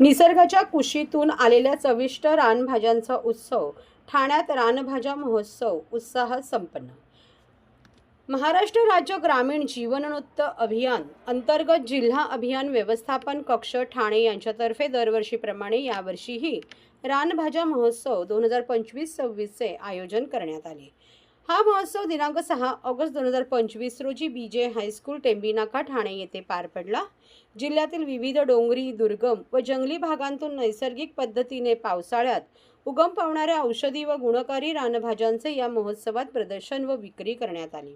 निसर्गाच्या कुशीतून आलेल्या चविष्ट रानभाज्यांचा उत्सव ठाण्यात रानभाज्या महोत्सव उत्साहात संपन्न. महाराष्ट्र राज्य ग्रामीण जीवनोत्त अभियान अंतर्गत जिल्हा अभियान व्यवस्थापन कक्ष ठाणे यांच्यातर्फे दरवर्षीप्रमाणे यावर्षीही रानभाज्या महोत्सव दोन हजार पंचवीस सव्वीसचे आयोजन करण्यात आले. हा महोत्सव दिनांक सहा ऑगस्ट दोन हजार पंचवीस रोजी बी जे हायस्कूल टेंबीनाका ठाणे येथे पार पडला. जिल्ह्यातील विविध डोंगरी दुर्गम व जंगली भागांतून नैसर्गिक पद्धतीने पावसाळ्यात उगम पावणाऱ्या औषधी व गुणकारी रानभाज्यांचे या महोत्सवात प्रदर्शन व विक्री करण्यात आली.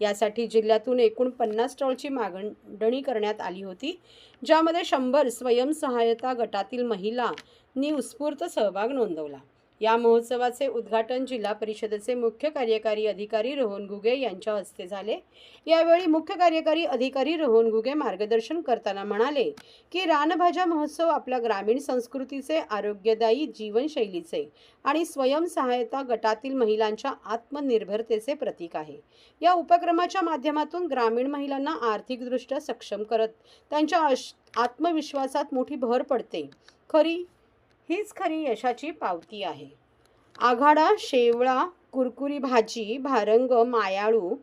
यासाठी जिल्ह्यातून एकूण पन्नास स्टॉलची मागणी करण्यात आली होती ज्यामध्ये शंभर स्वयंसहायता गटातील महिलांनी उत्स्फूर्त सहभाग नोंदवला. या महोत्सवाचे उद्घाटन जिल्हा परिषदेचे मुख्य कार्यकारी अधिकारी रोहन घुगे यांच्या हस्ते झाले. यावेळी मुख्य कार्यकारी अधिकारी रोहन घुगे मार्गदर्शन करताना म्हणाले की रानभाज्या महोत्सव आपल्या ग्रामीण संस्कृतीचे आरोग्यदायी जीवनशैलीचे आणि स्वयंसहायता गटातील महिलांच्या आत्मनिर्भरतेचे प्रतीक आहे. या उपक्रमाच्या माध्यमातून ग्रामीण महिलांना आर्थिकदृष्ट्या सक्षम करत त्यांच्या आत्मविश्वासात मोठी भर पडते. खरी हीच खरी यशाची पावती आहे. आघाडा शेवळा कुरकुरी भाजी भारंग मायाळू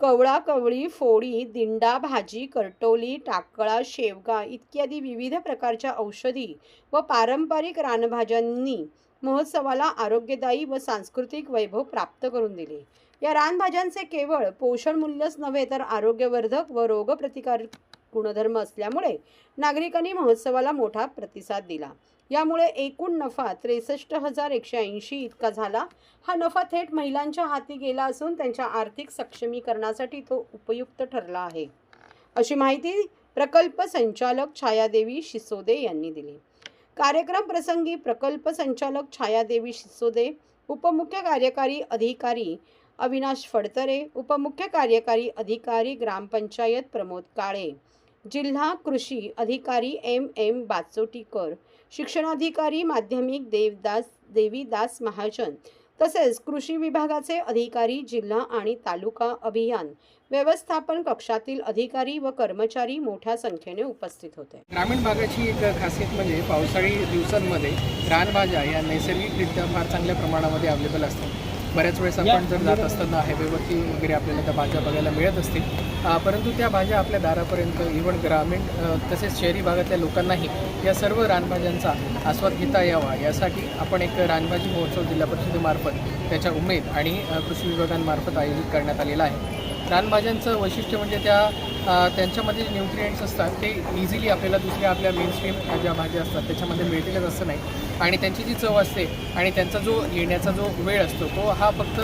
कवळा कवळी फोडी दिंडा भाजी करटोली टाकळा शेवगा इत्यादी विविध प्रकारच्या औषधी व पारंपरिक रानभाज्यांनी महोत्सवाला आरोग्यदायी व सांस्कृतिक वैभव प्राप्त करून दिले. या रानभाज्यांचे केवळ पोषण मूल्यच नव्हे तर आरोग्यवर्धक व रोगप्रतिकार गुणधर्म असल्यामुळे नागरिकांनी महोत्सवाला मोठा प्रतिसाद दिला. यामुळे एकूण नफा त्रेसष्ट हजार एकशे ऐंशी इतका झाला. हा नफा थेट महिलांच्या हाती गेला असून त्यांच्या आर्थिक सक्षमीकरणासाठी तो उपयुक्त ठरला आहे. अशी माहिती प्रकल्प संचालक छायादेवी शिसोदे यांनी दिली. कार्यक्रम प्रसंगी प्रकल्प संचालक छायादेवी शिसोदे उपमुख्य कार्यकारी अधिकारी अविनाश फडतरे उपमुख्य कार्यकारी अधिकारी ग्रामपंचायत प्रमोद काळे जिल्हा कृषी अधिकारी एम एम बाचोटीकर शिक्षणाधिकारी माध्यमिक देवदास देवीदास महाजन तसेच कृषी विभागाचे अधिकारी जिल्हा आणि तालुका अभियान व्यवस्थापन कक्षातील अधिकारी व कर्मचारी मोठ्या संख्येने उपस्थित होते. ग्रामीण भागाची एक खासियत म्हणजे पावसाळी दिवसांमध्ये रानभाज्या या नैसर्गिकरित्या फार चांगल्या प्रमाणामध्ये अवेलेबल असतात. बऱ्याच वेळेस आपण जर जात असताना हायवेवरती वगैरे आपल्याला त्या भाज्या बघायला मिळत असतील. परंतु त्या भाज्या आपल्या दारापर्यंत इव्हन ग्रामीण तसेच शहरी भागातल्या लोकांनाही या सर्व रानभाज्यांचा आस्वाद घेता यावा. यासाठी आपण एक रानभाजी महोत्सव जिल्हा परिषदेमार्फत त्याच्या उमेद आणि कृषी विभागांमार्फत आयोजित करण्यात आलेला आहे. रानभाज्यांचं वैशिष्ट्य म्हणजे त्या त्यांच्यामध्ये जे न्यूट्रिएंट्स असतात ते इझिली आपल्याला दुसऱ्या आपल्या मेनस्ट्रीम ज्या भाज्या असतात त्याच्यामध्ये मिळतीलच असं नाही. आणि त्यांची जी चव असते आणि त्यांचा जो येण्याचा जो वेळ असतो तो हा फक्त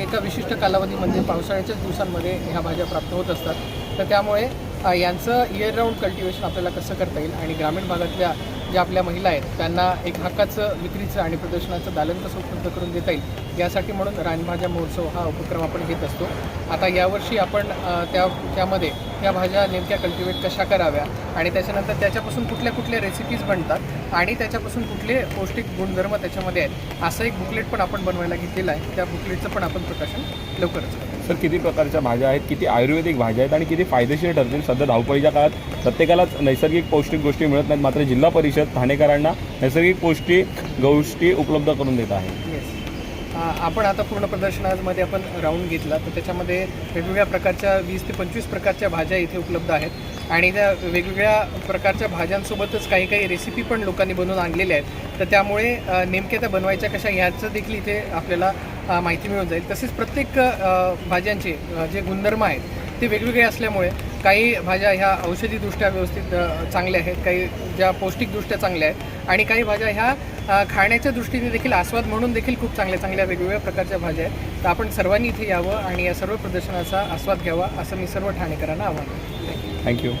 एका विशिष्ट कालावधीमध्ये म्हणजे पावसाळ्याच्याच दिवसांमध्ये ह्या भाज्या प्राप्त होत असतात. तर त्यामुळे यांचं इयर राऊंड कल्टिवेशन आपल्याला कसं करता येईल? आणि ग्रामीण भागातल्या ज्या आपल्या महिला आहेत त्यांना एक हक्काचं विक्रीचं आणि प्रदर्शनाचं दालन कसं उपलब्ध करून देता येईल यासाठी म्हणून रानभाज्या महोत्सव हा उपक्रम आपण घेत असतो. आता यावर्षी आपण त्या त्यामध्ये त्या भाज्या नेमक्या कल्टिवेट कशा कराव्या? आणि त्याच्यानंतर त्याच्यापासून कुठल्या कुठल्या रेसिपीज बनतात आणि त्याच्यापासून कुठले पौष्टिक गुणधर्म त्याच्यामध्ये आहेत असं एक बुकलेट पण आपण बनवायला घेतलेलं आहे. त्या बुकलेटचं पण आपण प्रकाशन लवकरच करू. सर किती प्रकारच्या भाज्या आहेत किती आयुर्वेदिक भाज्या आहेत आणि किती फायदेशीर ठरतील? सध्या धावपळीच्या काळात प्रत्येकालाच नैसर्गिक पौष्टिक गोष्टी मिळत नाहीत मात्र जिल्हा परिषद ठाणेकरांना नैसर्गिक पौष्टिक गोष्टी उपलब्ध करून देत आहे. आपण आता पूर्ण प्रदर्शनामध्ये आपण राऊंड घेतला तर त्याच्यामध्ये वेगवेगळ्या प्रकारच्या वीस ते पंचवीस प्रकारच्या भाज्या इथे उपलब्ध आहेत. आणि त्या वेगवेगळ्या प्रकारच्या भाज्यांसोबतच काही काही रेसिपी पण लोकांनी बनवून आणलेल्या आहेत. तर त्यामुळे नेमक्या त्या बनवायच्या कशा ह्याचं देखील इथे आपल्याला माहिती मिळून जाईल. तसेच प्रत्येक भाज्यांचे जे गुणधर्म आहेत ते वेगवेगळे असल्यामुळे काही भाज्या ह्या औषधीदृष्ट्या व्यवस्थित चांगल्या आहेत काही ज्या पौष्टिकदृष्ट्या चांगल्या आहेत आणि काही भाज्या ह्या खाण्याच्या दृष्टीने देखील आस्वाद म्हणून देखील खूप चांगल्या चांगल्या वेगवेगळ्या प्रकारच्या भाज्या आहेत. तर आपण सर्वांनी इथे यावं आणि या सर्व प्रदर्शनाचा आस्वाद घ्यावा असं मी सर्व ठाणेकरांना आवाहन थँक्यू